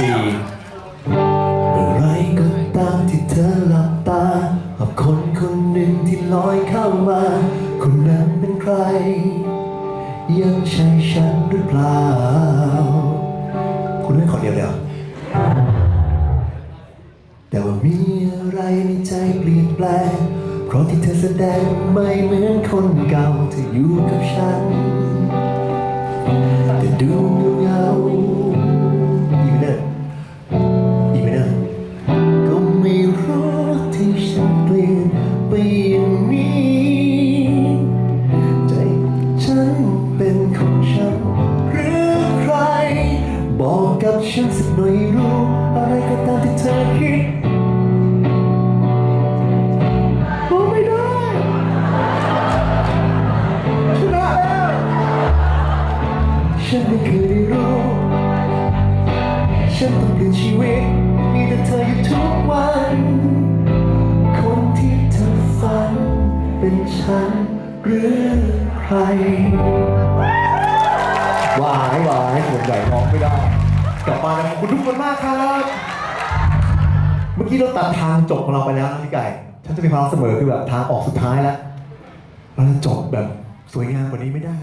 สี่อไรก็ตามที่เธอหลับตากับคนคนหนึ่งที่ลอยเข้ามา คนนั้นเป็นใคร ยังใช่ฉันหรือเปล่า คุณเล่นคนเดียวเดียวแต่ว่ามีอะไรในใจเปลี่ยนแปลง เพราะที่เธอแสดงไม่เหมือนคนเก่าที่อยู่กับฉัน แต่ดู อย่างนี้ใจฉันเป็นของฉันหรือใคร บอกกับฉันสักหน่อยรู้อะไรก็ตามที่เธอคิดโอ้ไม่ได้ชนะแล้วฉันไม่เคยได้รู้ ฉันต้องเปลี่ยนชีวิตมีแต่เธออยู่ทุกวัน เป็นฉันหรือใครวายวายส่วนใหญ่ร้องไม่ได้ กลับมานะขอบคุณทุกคนมากครับ เมื่อกี้เราตัดทางจบของเราไปแล้วนะพี่ไก่ฉันจะมีความเสมอคือแบบทางออกสุดท้ายแล้วเราจะจบแบบสวยงามกว่านี้ไม่ได้